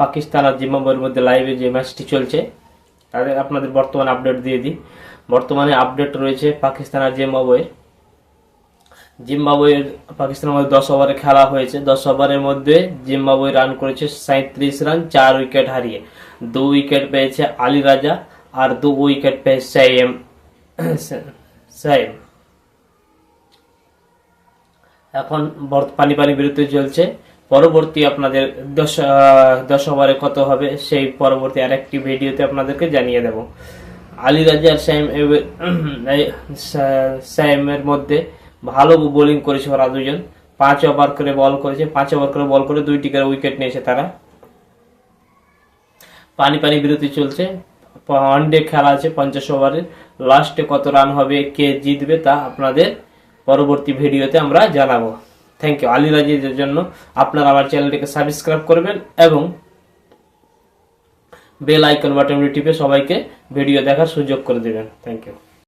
পাকিস্তান আর জিম্বাবুয়ের মধ্যে লাইভে যে ম্যাচটি চলছে, তাদের আপনাদের বর্তমান আপডেট দিয়ে দিই। বর্তমানে আপডেট রয়েছে পাকিস্তান আর জিম্বাবুয়ের। জিম্বাবুয়ের, পাকিস্তানের মধ্যে দশ ওভারে খেলা হয়েছে। দশ ওভারের মধ্যে জিম্বাবুয়ে রান করেছে সাঁত্রিশ রান চার উইকেট হারিয়ে। দু উইকেট পেয়েছে আলী রাজা আর দু উইকেট পেয়েছে সাইম সাইম এখন পানি পানি বিরতি চলছে। পরবর্তী আপনাদের দশ দশ ওভারে কত হবে, সেই পরবর্তী আরেকটি ভিডিওতে আপনাদেরকে জানিয়ে দেব। আলী রাজা আর সাইম সাইমের মধ্যে ভালো বোলিং করেছে ওরা দুজন। পাঁচ ওভার করে বল করেছে, পাঁচ ওভার করে বল করে দুইটি করে উইকেট নিয়েছে তারা। পানি পানি বিরতি চলছে, ওয়ান ডে খেলা আছে পঞ্চাশ ওভারের। লাস্টে কত রান হবে, কে জিতবে তা আপনাদের পরবর্তী ভিডিওতে আমরা জানাব। থ্যাংক ইউ আলী রাজিদের জন্য আপনারা আমার চ্যানেলটিকে সাবস্ক্রাইব করবেন এবং বেল আইকন বাটনটি টিপে সবাইকে ভিডিও দেখার সুযোগ করে দেবেন। Thank you